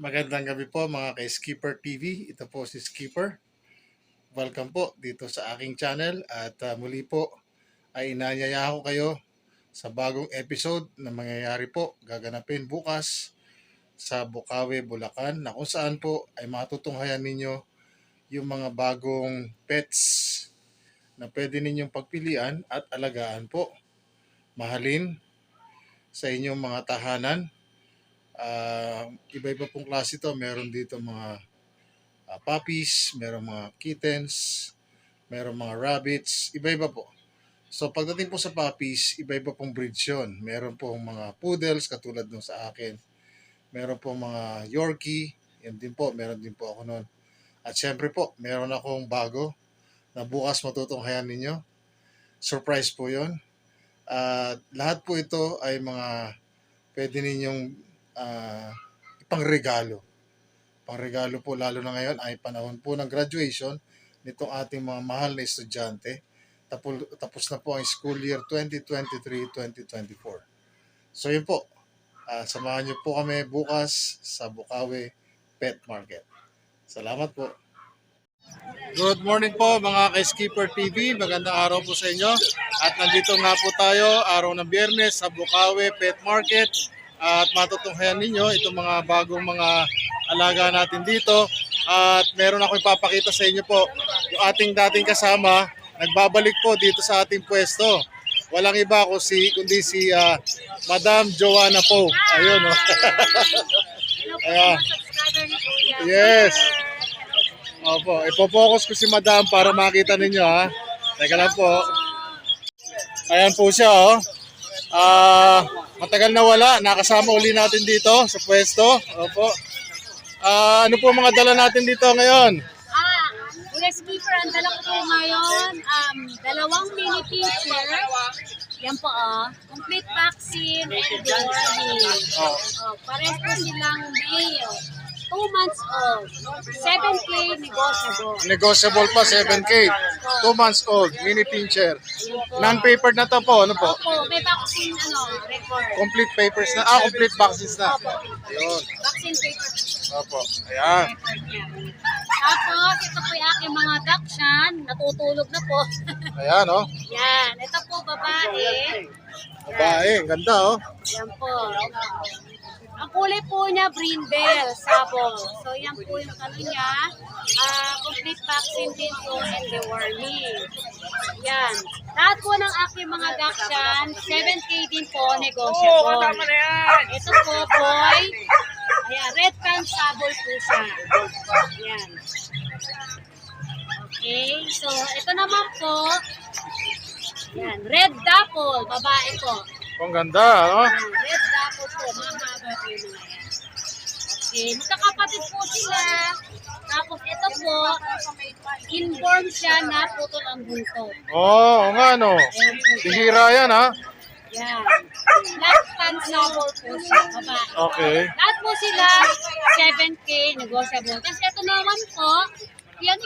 Magandang gabi po mga kay Skipper TV. Ito po si Skipper. Welcome po dito sa aking channel at ah, muli po ay inanyaya ko kayo sa bagong episode na mangyayari po gaganapin bukas sa Bukawi, Bulacan na kung saan po ay matutunghayan ninyo yung mga bagong pets na pwede ninyong pagpilian at alagaan po. Mahalin sa inyong mga tahanan Ah, iba-iba pong klase ito. Meron dito mga ah, puppies, meron mga kittens, meron mga rabbits, iba-iba po. So pagdating po sa puppies, iba-iba pong breeds yun. Meron pong mga poodles katulad nung sa akin. Meron pong mga Yorkie, yan din po, meron din po ako noon. At syempre po, meron akong bago na bukas matutunghayan ninyo. Surprise po yon. At lahat po ito ay mga pwede ninyong ah, ipangregalo. Pangregalo po lalo na ngayon ay panahon po ng graduation nitong ating mga mahal na estudyante. Tapos, tapos na po ang school year 2023-2024. So yun po, Ah, samahan niyo po kami bukas sa Bukawi Pet Market. Salamat po. Good morning po mga ka-Skipper TV. Magandang araw po sa inyo. At nandito nga po tayo araw ng biyernes sa Bukawi Pet Market. At matutunghayan ninyo itong mga bagong mga alaga natin dito. At meron ako ipapakita sa inyo po yung ating dating kasama nagbabalik po dito sa ating pwesto. Walang iba ko si kundi si ah, Madam Joanna Po. Ayun oh. Ayan. Yes. Opo, ipo-focus ko si Madam para makita ninyo ha. Teka lang po. Ayan po siya oh. Ah, Matagal na wala. Nakasama uli natin dito sa pwesto. Opo. Uh, ano po mga dala natin dito ngayon? Ah, US beeper ang dala ko po ngayon. Um, dalawang mini teacher. Yan po oh. Complete vaccine and the warning. Oh. Ah. oh. Pares po silang mayo. 2 months old. 7K negotiable. Negotiable pa, 7K. 2 months old, mini pincher. Non-papered na to po, ano po? Opo, may vaccine ano, record. Complete papers na, ah, complete vaccines na. Opo. Ayun. Vaccine papers. Opo, ayan. Record niya. Tapos, ito po yung aking mga duck. Natutulog na po. Ayan, oh. Yan. Ito po, babae. Babae, ganda, oh. Yan po. Ang kulay po niya, brindle, sabong. So, yan po yung ano niya. Ah, complete vaccine din po and deworming. Yan. Lahat po ng aking mga dachshund, 7K din po, negotiable. Ito po, boy. Ayan, red pan sabol po siya. Yan. Okay, so ito naman po, yan, red dapple, babae po. Ang ganda. Yan, red dapple po, mahaba po yung mga yan. Okay, magkakapatid po sila. Tapos ito po, inborn siya na putol ang buntot. Oo, oh, nga, no. Bihira yan, ha? Yan. Black pan sabol po siya, babae. Okay. Lahat po sila 7K negotiable. Kasi ito naman po, yan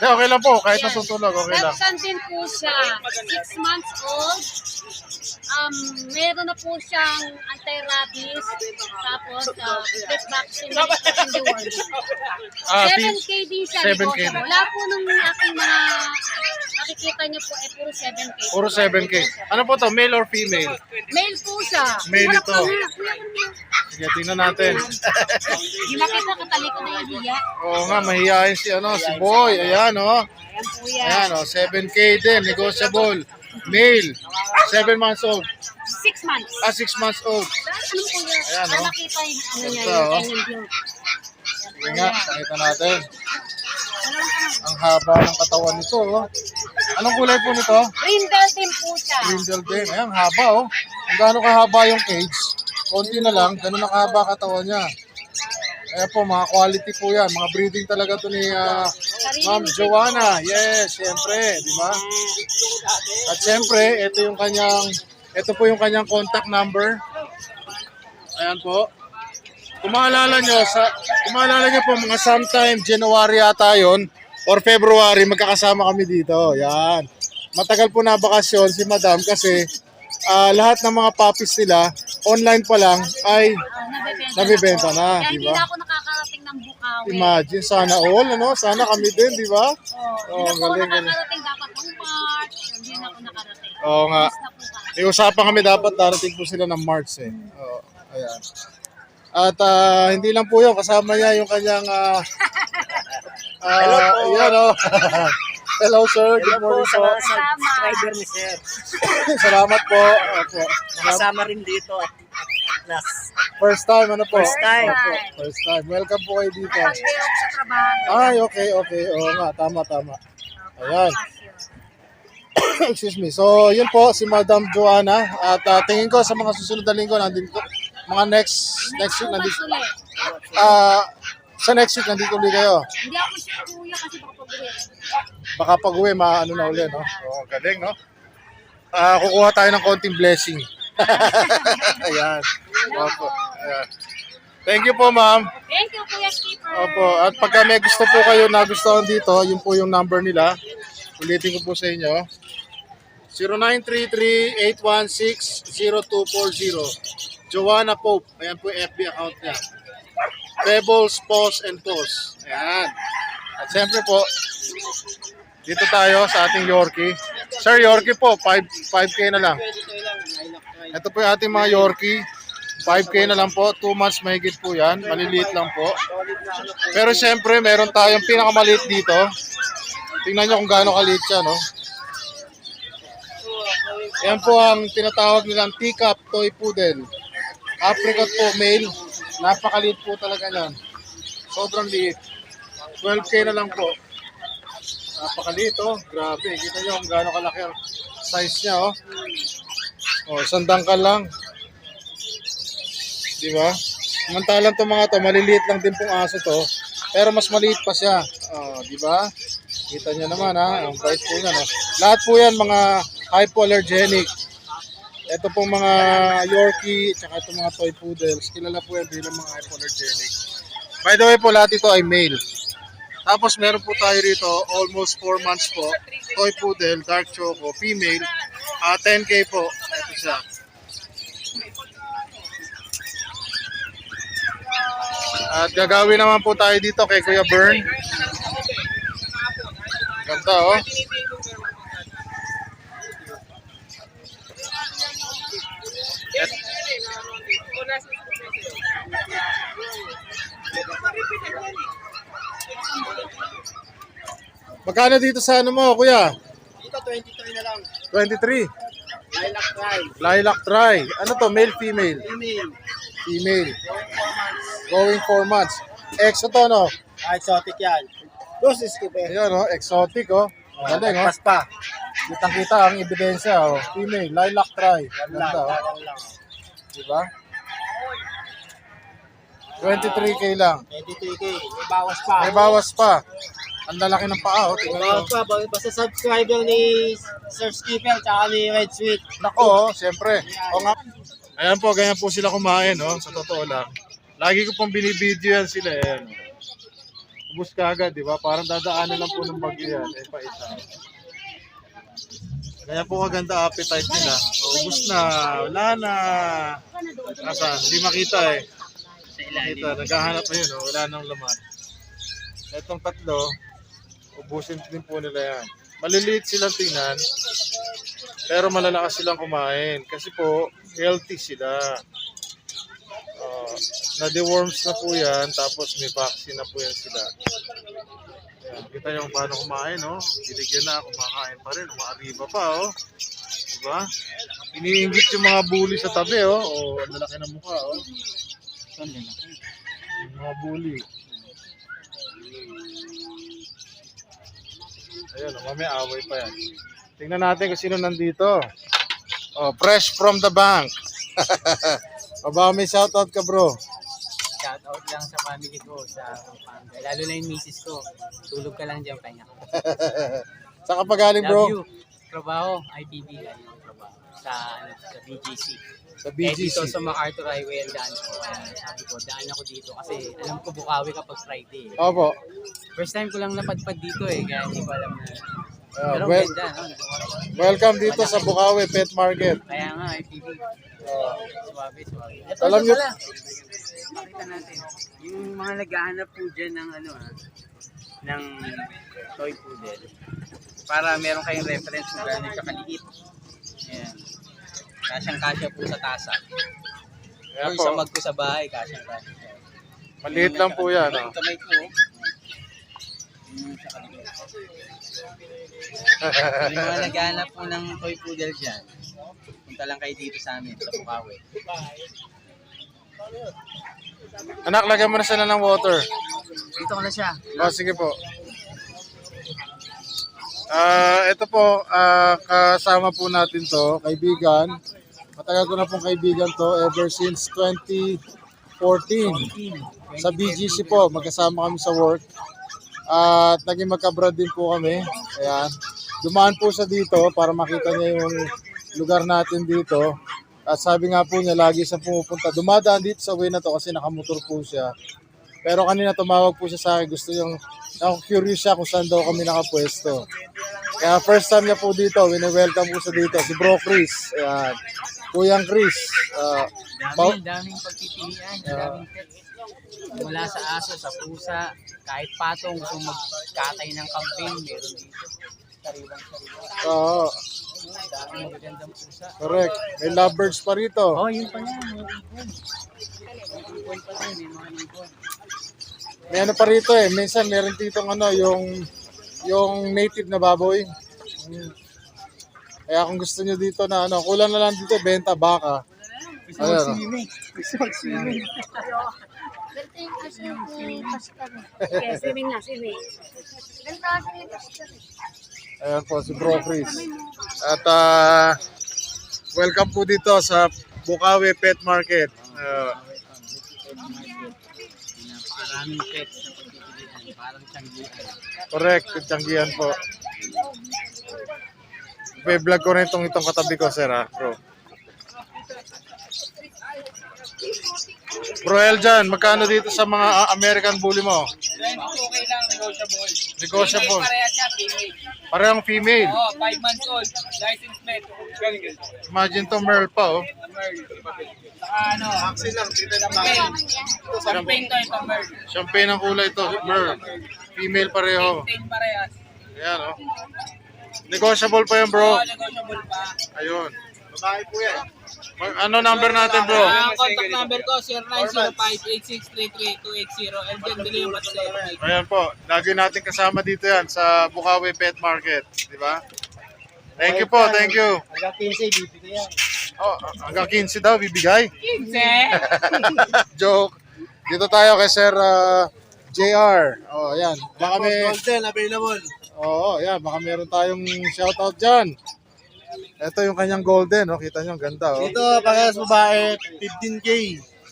Eh, okay lang po, kahit natutulog, okay lang. Lapsan din po siya. 6 months old. Um, meron na po siyang anti-rabies. Tapos, uh, complete vaccine in the world. Ah, 7K din siya. 7K negotiable. na. Wala po nung aking mga nakikita niyo po, eh, puro 7K. Puro 7K. Ano po to, male or female? Male po siya. Male ito. Sige, tingnan natin. Di makita katali ko na yung hiya. Oo nga, mahihayin si, ano, si Boy. Ayan, oh. Ayan po yan. Ayan, oh, 7K din, negotiable. Male, 7 months old. 6 months. Ah, 6 months old. Ano po yan? Ayan, oh. makita yung ano niya, Ito, yung oh. kanyang view. Sige nga, nakita natin. Ang haba ng katawan nito, oh. Anong kulay po nito? Brindle din po siya. Brindle din. Ayan, haba, oh. Kung gaano kahaba yung cage, konti na lang, ganun ang haba katawan niya. Ayan po, mga quality po yan. Mga breeding talaga to ni ah, Ma'am Joanna. Yes, siyempre, di ba? At siyempre, ito yung kanyang, ito po yung kanyang contact number. Ayan po. Kung maalala nyo, sa, kung maalala nyo po, mga sometime January ata yun, or February, magkakasama kami dito. Yan. Matagal po na bakasyon si Madam kasi ah, lahat ng mga puppies nila online pa lang ay Ah, po. na, Kaya di hindi na ako. Imagine sana all ano, sana kami din, di ba? Oh, Oh, hindi ako galing, galing. nakakarating dapat ng March. Hindi na ako nakarating. Oo nga. Miss na po kami. May usapan kami dapat darating po sila ng March eh. Oo, ayan. At ah, hindi lang po yun, kasama niya yung kanyang ah Hello po. Yan, oh. Hello sir, good morning po. Kasama. subscriber ni Sir. Salamat po. Opo. Kasama rin dito at, at last. First time, ano po? First time. Opo, First time. Welcome po kayo dito. Sa trabaho. Ay, okay, okay. Oo nga, tama, tama. Ayan. Excuse me. So, yun po si Madam Joanna at ah, tingin ko sa mga susunod na linggo nandito mga next next week nandito ah sa next week nandito ulit kayo. Hindi ako sure kuya kasi baka pag-uwi. Baka pag uwi maano na ulit, no? Oh, galing, no? Ah, kukuha tayo ng konting blessing. Ayan. Opo. Ayan. Thank you po, ma'am. Thank you, Kuya Skipper. Opo. At pagka may gusto po kayo na gusto dito, yun po yung number nila. Ulitin ko po sa inyo. 0933-816-0240. Joanna Pope. Ayan po yung FB account niya. Pebbles, Pos, and Pos. Ayan. At siyempre po, dito tayo sa ating Yorkie. Sir, Yorkie po, 5, 5K na lang. Ito po yung ating mga Yorkie. 5K na lang po. 2 months mahigit po yan. Maliliit lang po. Pero siyempre, meron tayong pinakamaliit dito. Tingnan nyo kung gaano kaliit siya, no? Yan po ang tinatawag nilang teacup toy poodle. Apricot po, male. Napakaliit po talaga yan. Sobrang liit. 12K na lang po. Napakaliit, oh. Grabe. Kita nyo kung gaano kalaki ang size niya, oh. Oh, isang dangkal lang. Di ba? Samantalang to mga to, maliliit lang din pong aso to. Pero mas maliit pa siya. Oh, di ba? Kita niyo naman ha, ang bait po niya. No? Lahat po yan mga hypoallergenic. Ito pong mga Yorkie, tsaka itong mga toy poodles. Kilala po yan bilang mga hypoallergenic. By the way po, lahat ito ay male. Tapos meron po tayo rito, almost 4 months po. Toy poodle, dark choco, female. Ah, 10k po. Siya. At gagawin naman po tayo dito kay Kuya Bern. Ganda oh. Et, Magkano dito sa ano mo, kuya? Dito 23 na lang. 23. Lilac Try. Lilac try. Ano to? Male, female? Email. Female. Going 4 months. Going 4 months. Exo to, no? Ah, exotic yan. Dos is kipe. Ayan, oh. Exotic, oh. Galing, oh. Pas pa. Kitang-kita ang ebidensya, oh. Female, lilac try. Yan lang. Ganda, oh. Diba? 23k lang. 23K. May bawas pa. May bawas pa. Ang lalaki ng paa, oh. Tingnan mo. pa. Basta- Basta subscriber ni Sir Skipper tsaka ni Red Sweet. Nako, oh, siyempre. O nga. Ayan po, ganyan po sila kumain, no? Sa totoo lang. Lagi ko pong binibideo yan sila, eh. ano. Ubus ka agad, di ba? Parang dadaanan lang po ng bagyo yan, eh, pa isa. Ganyan po kaganda appetite nila. Ubus na, wala na. Asa, hindi makita eh. Makita, naghahanap na yun, oh. wala nang laman. Itong tatlo, ubusin din po nila yan. Maliliit silang tingnan, pero malalakas silang kumain kasi po healthy sila. Uh, na-deworms na po yan, tapos may vaccine na po yan sila. Yan, kita nyo kung paano kumain, no? Binigyan na, kumakain pa rin, umaariba pa, oh. Diba? Iniinggit yung mga bully sa tabi, oh. Oh, ang lalaki ng mukha, oh. Yung mga bully. Ayun, oh, mamaya away pa yan. Tingnan natin kung sino nandito. Oh, fresh from the bank. Baba, may shoutout ka, bro. Shout out lang sa family ko sa Pampanga. Lalo na yung misis ko. Tulog ka lang dyan, pahinga. Saan ka pa galing, Love bro? you. Trabaho, IPB. Ayun yung trabaho. Sa, ano, sa BGC. Sa Eh, BGC. dito sa MacArthur Highway ang daan ko. Kaya sabi ko, daan ako dito kasi alam ko bukawi kapag Friday. eh. Opo. First time ko lang napadpad dito eh, kaya hindi ko alam na Ah, Pero well, ganda, no? welcome dito sa Bukawi Pet Market. Kaya nga, IPV. Suwabe, suwabe. Ito, Alam pala. Pakita natin. Yung mga naghahanap po dyan ng ano ah, ng toy poodle. Para meron kayong reference kung gaano siya kaliit. Ayan. Kasyang-kasya po sa tasa. Ayan Yung po. sa mag ko sa bahay, kasyang-kasya. siya. Maliit lang po yan. Yung Oh. kamay ko. oh. Yung kaliit. Yung mga naghahanap po ng toy poodle dyan, punta lang kayo dito sa amin, sa Bukawi. Anak, lagyan mo na sila ng water. Dito ko na siya. Oh, sige po. Ah, ito po, ah, kasama po natin to, kaibigan. Matagal ko na pong kaibigan to ever since 2014. Sa BGC po, magkasama kami sa work. At naging magka-abroad din po kami. Ayan. Dumaan po siya dito para makita niya yung lugar natin dito. At sabi nga po niya, lagi siya pumupunta. Dumadaan dito sa way na to kasi nakamotor po siya. Pero kanina tumawag po siya sa akin. Gusto yung, ako curious siya kung saan daw kami nakapwesto. Kaya first time niya po dito, wini-welcome po siya dito. Si Bro Chris. Ayan. Kuyang Chris. Ah, Bao- Dami, daming pagpipilian, daming pets. Mula sa aso, sa pusa, kahit patong gusto magkatay ng campaign, meron dito. Sariwang sariwa. Oo, Daming magagandang pusa. correct. May lovebirds pa rito. Oh, yun pala, may ibon. May ibon pala, may mga ibon. May ano pa rito eh. Minsan meron dito ano, yung yung native na baboy. Mm. Kaya kung gusto nyo dito na ano, kulang na lang dito, benta baka. Ayan, oh. mag-swimming. Gusto mag-swimming. Yes, swimming na, swimming. Ayan po, si Bro Chris. At ah, welcome po dito sa Bukawi Pet Market. Ah, Napakaraming pets na pagpipilian. Parang tiyanggian. correct, kutsanggihan po. I-vlog ko rin itong, itong katabi ko, sir, ah, bro. Bro Eljan, magkano dito sa mga ah, American Bully mo? Okay lang, negotiable. Negotiable. Parehas siya, female. Parehong female. Oh, 5 months old. License plate. Imagine to Merl pa, oh. Saka ano, Axel lang, dito na Champagne to ito, Merl. Champagne ang kulay to, Merl. Female pareho. 10 parehas. Ayan, oh. Negotiable pa yun, bro. Oh, negotiable pa. Ayun. Babae po yan. Ano number natin, bro? Ang contact number ko, 0905-8633-280. And then, dili yung WhatsApp. Ayan po. Lagi natin kasama dito yan sa Bukawi Pet Market. Di ba? Thank you po, thank you. Hanggang 15, bibigay yan. Oh, hanggang 15 daw bibigay. 15? Joke. Dito tayo kay Sir ah, JR. Oh, ayan. Baka may Golden, available. Oo, ayan, baka meron tayong shoutout diyan. Ito yung kanyang golden, oh. Kita niyo, ang ganda, oh. Ito, parehas babae, 15K.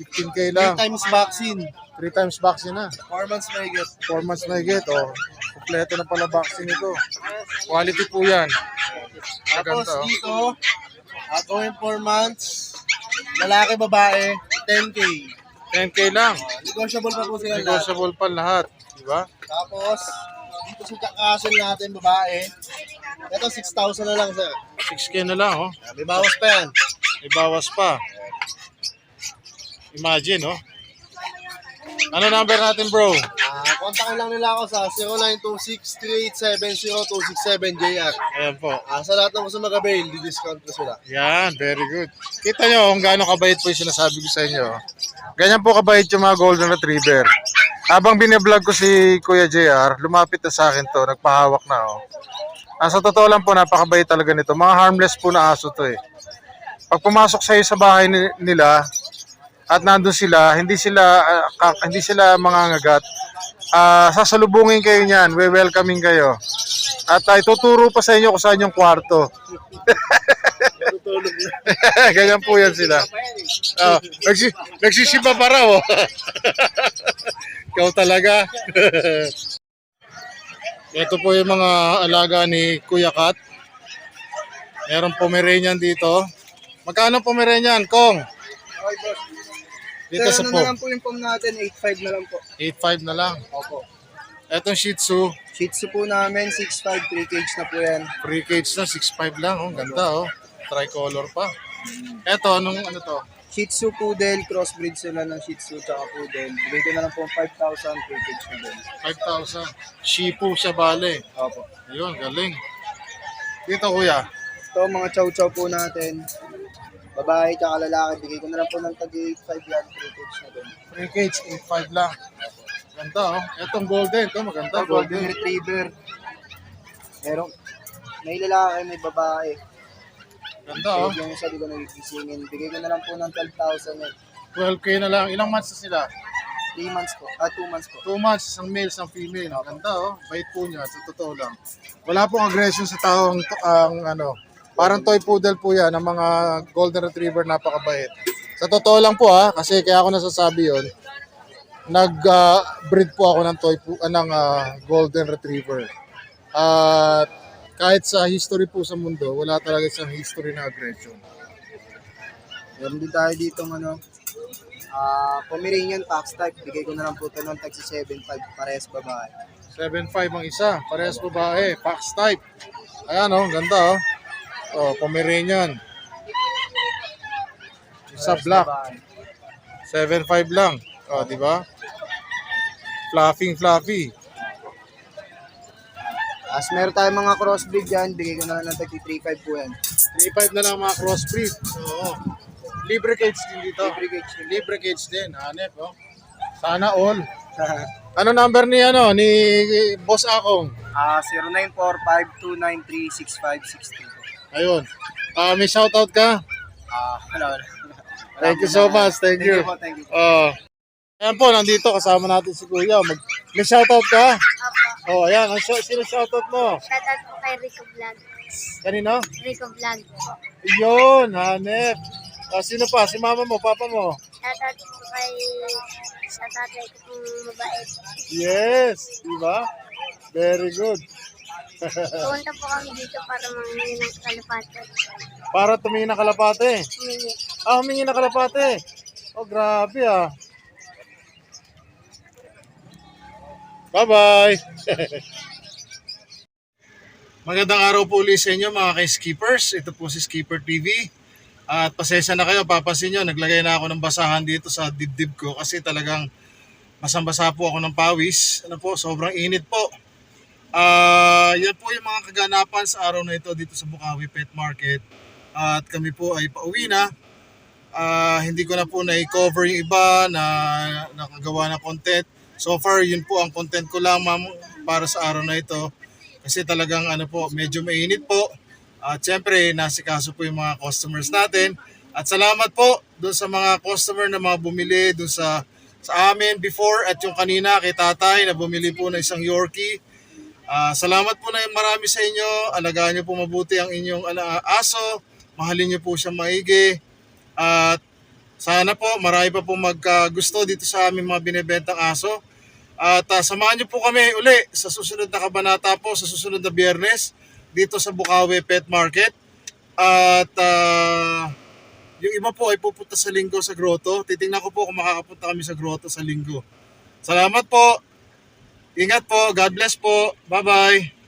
15k 3 lang. times vaccine. 3 times vaccine na. 4 months may get. 4 months na higit, oh. Kompleto na pala vaccine ito. Quality po yan. Ang Tapos ganda, oh. dito, outgoing 4 months, lalaki, babae, 10K. 10k lang. Negotiable pa po sila lahat. Negotiable pa lahat. Di ba? Tapos, sa castle natin, babae, ito 6,000 na lang, sir. 6k na lang, oh. May bawas pa yan. May bawas pa. Imagine, oh. Ano number natin, bro? Ah, kontakin lang nila ako sa 0926-3870-267-JR. Ayan po. Ah, sa lahat ng gusto mag-avail, di-discount ko sila. Yan, very good. Kita nyo kung gaano kabait po yung sinasabi ko sa inyo. Ganyan po kabait yung mga golden retriever. Habang biniblog ko si Kuya JR, lumapit na sa akin to, nagpahawak na oh. Ah, sa totoo lang po, napakabait talaga nito. Mga harmless po na aso to eh. Pag pumasok sa sa bahay ni- nila at nandun sila, hindi sila ka- hindi sila mangangagat. Ah, sasalubungin kayo niyan, we-welcoming kayo. At ay tuturo pa sa inyo kung saan yung kwarto. Ganyan po yan sila. Ah, nagsi, nagsisipa pa raw. oh. Ikaw talaga. Ito po yung mga alaga ni Kuya Kat. Meron Pomeranian dito. Magkano Pomeranian, Kong? Dito sa ano po. na lang po yung pom natin, 8.5 na lang po. 8.5 na lang. Opo. Etong Shih Tzu, Shih Tzu po namin, 6'5", 3 cage na po yan. free cage na, 6'5 lang. Oh, ganda oh. Tricolor pa. Eto, anong ano to? Shih Tzu Poodle, crossbreed sila ng Shih Tzu tsaka Poodle. Bigay ko na lang po 5,000 3 cage na din. 5,000. Shipu siya bale. Opo. Ayun, galing. Dito kuya, Ito mga chow-chow po natin. Babae tsaka lalaki, bigay ko na lang po ng tag 8'5 yan, 3 cage na din. free cage, 8'5 lang. Ganda oh. Etong golden, to maganda. Ito, Golden Golden. Retriever. Merong, may lalaki, may babae. Ganda oh. Yung isa di ko nagigisingin. Bigay ko na lang po ng 12,000 yan. 12k na lang. Ilang months na sila? 3 months po. Ah, 2 months po. 2 months, isang male, isang female. Ganda oh. Bait po niya, sa totoo lang. Wala pong aggression sa tao ang, ang ano. Parang toy poodle po yan, ng mga golden retriever, napakabait. Sa totoo lang po ha, kasi kaya ako nasasabi yon nag-breed po ako ng toy po, ah, ng ah, golden retriever. At kahit sa history po sa mundo, wala talaga isang history na aggression. Meron din tayo dito ano, ah Pomeranian Fox type. Bigay ko na lang po ito ng tag 7.5 parehas babae. 7.5 ang isa, parehas babae, Fox type. Ayan oh, ganda oh. Oh, Pomeranian. Isa black, babae. 7.5 lang. Oh, di ba? Fluffy, fluffy. As meron tayong mga crossbreed dyan, bigay ko na lang ng tag 3.5 po yan. 3.5 na lang mga crossbreed. Oo. Libre cage din dito. Libre cage din. Libre cage din, hanep oh. Sana all. Ano number ni ano ni Boss Akong? Ah, 0945-293-6563. Ayun. Ah, may shoutout ka? Ah, wala, wala. Thank you so much. Thank you. po, thank you. Oh. Ayan po, nandito kasama natin si Kuya. Mag may shoutout ka? Oh, ayan. Ang sh- sino shoutout mo? Shoutout po kay Rico Vlog. Kanino? Rico Vlog po. Yun, hanep. Ah, sino pa? Si mama mo, papa mo? Shoutout po kay sa tatay ko pong mabait. Yes, di ba? Very good. Pumunta po kami dito para mangingi ng kalapatan. Para tumingin ng kalapate. Humingi. Ah, humingi ng kalapate. Oh, grabe ah. Bye-bye. Magandang araw po ulit sa inyo mga kay-skippers. Ito po si Skipper TV. At pasensya na kayo, papasin nyo, naglagay na ako ng basahan dito sa dibdib ko kasi talagang masambasa po ako ng pawis. Ano po, sobrang init po. Ah, yan po yung mga kaganapan sa araw na ito dito sa Bukawi Pet Market. At kami po ay pauwi na. Ah, hindi ko na po na-cover yung iba na nakagawa ng content. So far, yun po ang content ko lang ma'am para sa araw na ito. Kasi talagang ano po, medyo mainit po. At syempre, nasikaso po yung mga customers natin. At salamat po doon sa mga customer na mga bumili doon sa sa amin before at yung kanina kay tatay na bumili po ng isang Yorkie. Ah, salamat po na marami sa inyo. Alagaan niyo po mabuti ang inyong aso. Mahalin niyo po siya maigi. At sana po marami pa po magkagusto dito sa aming mga binibentang aso. At ah, samahan niyo po kami uli sa susunod na kabanata po sa susunod na biyernes dito sa Bukawi Pet Market. At ah, yung iba po ay pupunta sa linggo sa grotto. Titingnan ko po kung makakapunta kami sa grotto sa linggo. Salamat po. Ingat po. God bless po. Bye-bye.